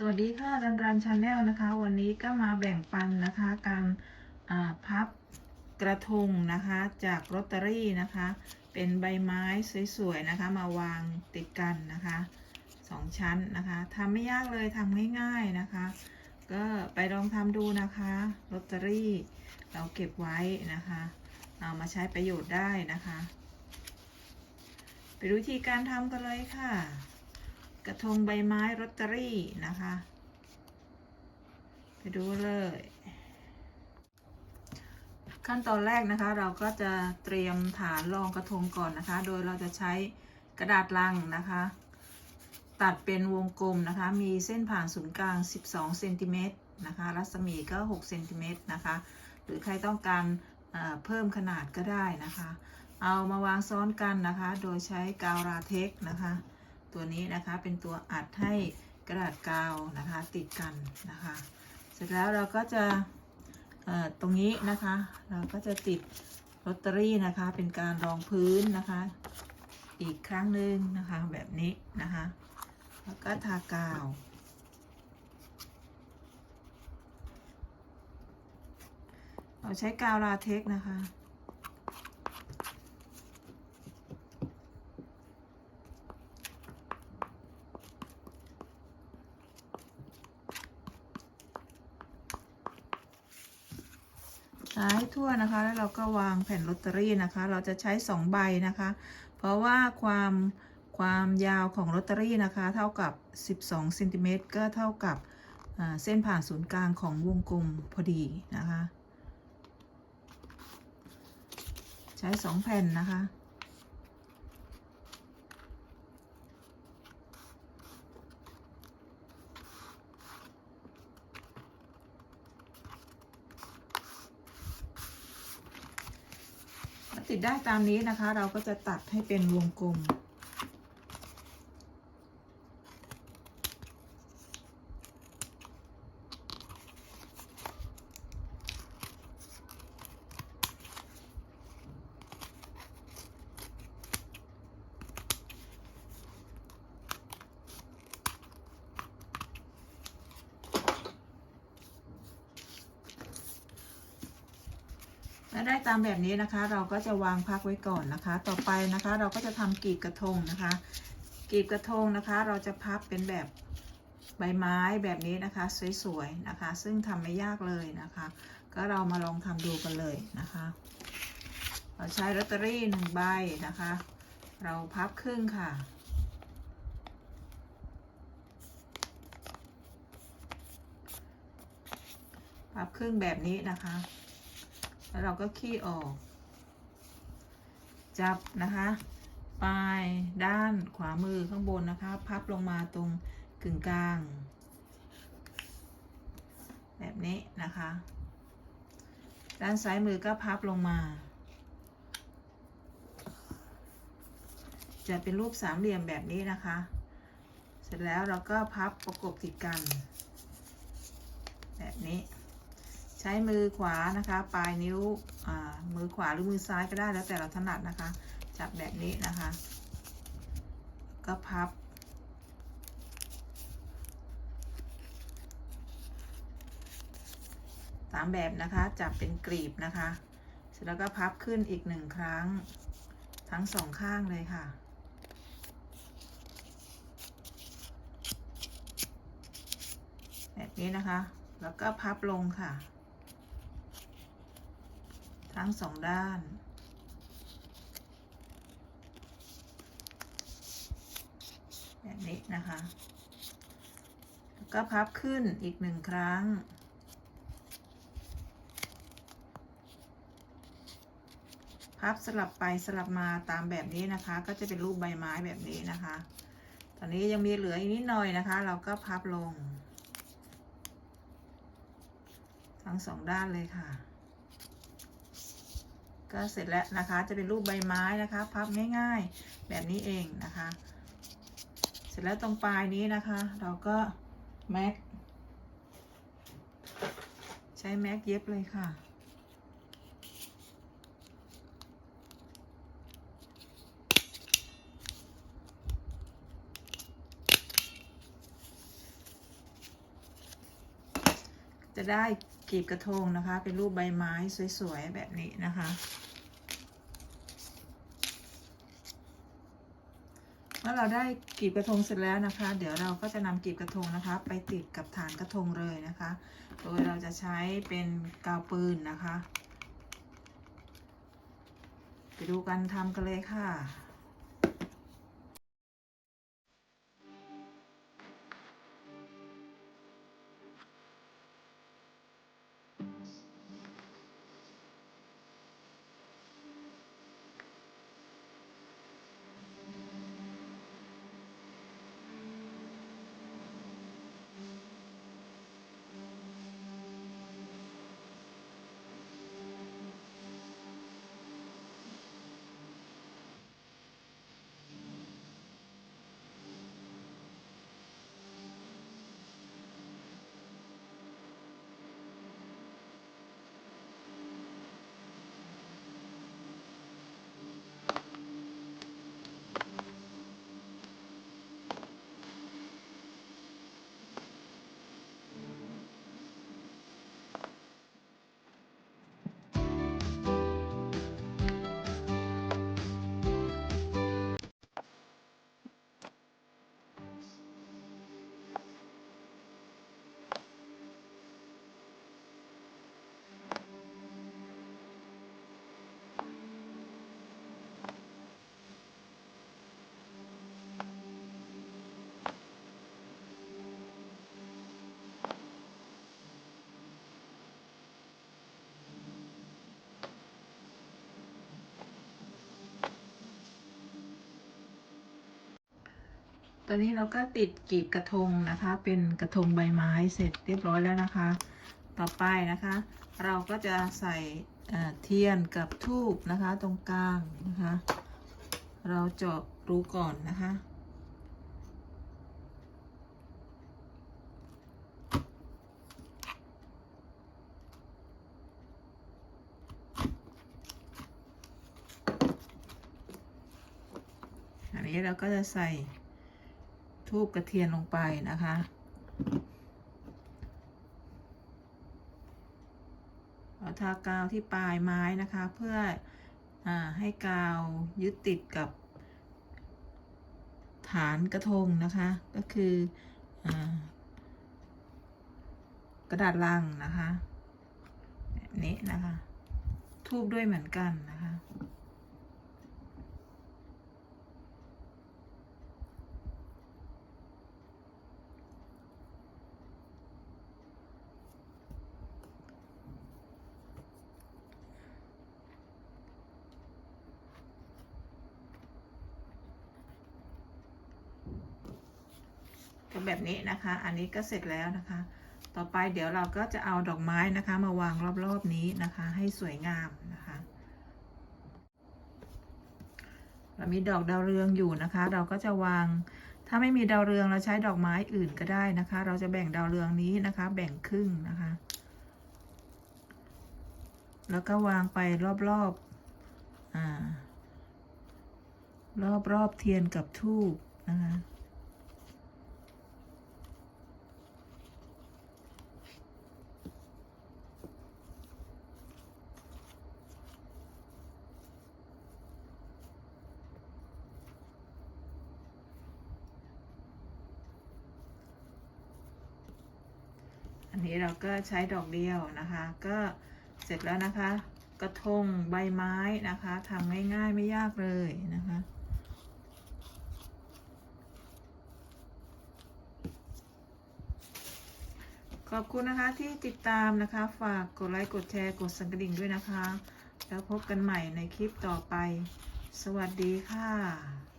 สวัสดีค่ะดันรันชาแนลนะคะ วันนี้ก็มาแบ่งปันนะคะ การพับกระทงนะคะ จากลอตเตอรี่นะคะ เป็นใบไม้สวยๆนะคะ มาวางติดกันนะคะสองชั้นนะคะทำไม่ยากเลยทำง่ายๆนะคะ ก็ไปลองทำดูนะคะลอตเตอรี่ เราเก็บไว้นะคะ เอามาใช้ประโยชน์ได้นะคะ ไปดูวิธีการทำกันเลยค่ะ กระทงใบไม้ลอตเตอรี่นะคะ ไปดูเลย ขั้นตอนแรกนะคะ เราก็จะเตรียมฐานรองกระทงก่อนนะคะ โดยเราจะใช้กระดาษลังนะคะ ตัดเป็นวงกลมนะคะ มีเส้นผ่านศูนย์กลาง 12เซนติเมตรนะคะ รัศมีก็6เซนติเมตรนะคะ หรือใครต้องการเอ่อเพิ่มขนาดก็ได้นะคะ เอามาวางซ้อนกันนะคะ โดยใช้กาวราเทคนะคะ ตัวนี้นะคะเป็นตัวอัดให้กระดาษกาวนะคะติดกันนะคะ เสร็จแล้วเราก็จะตรงนี้นะคะ เราก็จะติดลอตเตอรี่นะคะ เป็นการรองพื้นนะคะ อีกครั้งหนึ่งนะคะแบบนี้นะคะ แล้วก็ทากาวเราใช้กาวลาเทคนะคะ ใช้ทั่ว นะคะ แล้วเราก็วางแผ่นลอตเตอรี่นะคะ เราจะใช้ 2 ใบนะคะ เพราะว่าความความยาวของลอตเตอรี่นะคะ เท่ากับ 12เซนติเมตรก็เท่ากับเส้นผ่านศูนย์กลางของวงกลมพอดีนะคะ ใช้ 2 แผ่นนะคะ ติดได้ตามนี้นะคะ เราก็จะตัดให้เป็นวงกลม และได้ตามแบบนี้นะคะ เราก็จะวางพักไว้ก่อนนะคะ ต่อไปนะคะ เราก็จะทำกลีบกระทงนะคะ กลีบกระทงนะคะ เราจะพับเป็นแบบใบไม้แบบนี้นะคะ สวยๆนะคะ ซึ่งทำไม่ยากเลยนะคะ ก็เรามาลองทำดูกันเลยนะคะ เราใช้ลอตเตอรี่หนึ่งใบนะคะ เราพับครึ่งค่ะพับครึ่งแบบนี้นะคะ แล้วเราก็ขี้ออก จับนะคะ ปลายด้านขวามือข้างบนนะคะ พับลงมาตรงกึ่งกลาง แบบนี้นะคะ ด้านซ้ายมือก็พับลงมา จะเป็นรูปสามเหลี่ยมแบบนี้นะคะ เสร็จแล้วเราก็พับประกบติดกัน แบบนี้ ใช้มือขวานะคะ ปลายนิ้วมือขวาหรือมือซ้ายก็ได้แล้วแต่เราถนัดนะคะ จับแบบนี้นะคะ ก็พับ ตามแบบนะคะ จับเป็นกรีบนะคะ เสร็จแล้วก็พับขึ้นอีกหนึ่งครั้ง ทั้งสองข้างเลยค่ะแบบนี้นะคะ แล้วก็พับลงค่ะ ทั้งสองด้านแบบนี้นะคะ แล้วก็พับขึ้นอีกหนึ่งครั้ง พับสลับไปสลับมาตามแบบนี้นะคะ ก็จะเป็นรูปใบไม้แบบนี้นะคะ ตอนนี้ยังมีเหลืออีกนิดหน่อยนะคะ เราก็พับลง ทั้งสองด้านเลยค่ะ ก็เสร็จแล้วนะคะ จะเป็นรูปใบไม้นะคะ พับง่ายๆ แบบนี้เองนะคะ เสร็จแล้วตรงปลายนี้นะคะ เราก็แม็กใช้แม็กเย็บเลยค่ะ จะได้ กีบกระทงนะคะ เป็นรูปใบไม้สวยๆ แบบนี้นะคะ เมื่อเราได้กีบกระทงเสร็จแล้วนะคะ เดี๋ยวเราก็จะนำกลีบกระทงนะคะ ไปติดกับฐานกระทงเลยนะคะ โดยเราจะใช้เป็นกาวปืนนะคะ ไปดูกันทำกันเลยค่ะ ตอนนี้เราก็ติดกีบกระทงนะคะ เป็นกระทงใบไม้เสร็จเรียบร้อยแล้วนะคะ ต่อไปนะคะ เราก็จะใส่เอ่อเทียนกับทูบนะคะ ตรงกลางนะคะ เราเจาะรูก่อนนะคะอันนี้เราก็จะใส่ ทูบกระเทียนลงไปนะคะเราทากาวที่ปลายไม้นะคะ เพื่ออให้กาวยึดติดกับ ฐานกระทงนะคะ ก็คืออกระดาษลังนะคะ แบบนี้นะคะ ทูบด้วยเหมือนกันนะคะ ก็แบบนี้นะคะ อันนี้ก็เสร็จแล้วนะคะ ต่อไปเดี๋ยวเราก็จะเอาดอกไม้นะคะ มาวางรอบๆนี้นะคะ ให้สวยงามนะคะ เรามีดอกดาวเรืองอยู่นะคะ เราก็จะวาง ถ้าไม่มีดาวเรืองเราใช้ดอกไม้อื่นก็ได้นะคะ เราจะแบ่งดาวเรืองนี้นะคะ แบ่งครึ่งนะคะ แล้วก็วางไปรอบๆ อ่ารอบๆเทียนกับทูบนะคะ นี้เราก็ใช้ดอกเดียวนะคะ ก็เสร็จแล้วนะคะ กระทงใบไม้นะคะทำง่ายๆไม่ยากเลยนะคะขอบคุณนะคะที่ติดตามนะคะ ฝากกดไลค์ กดแชร์ กดสั่นกระดิ่งด้วยนะคะ แล้วพบกันใหม่ในคลิปต่อไป สวัสดีค่ะ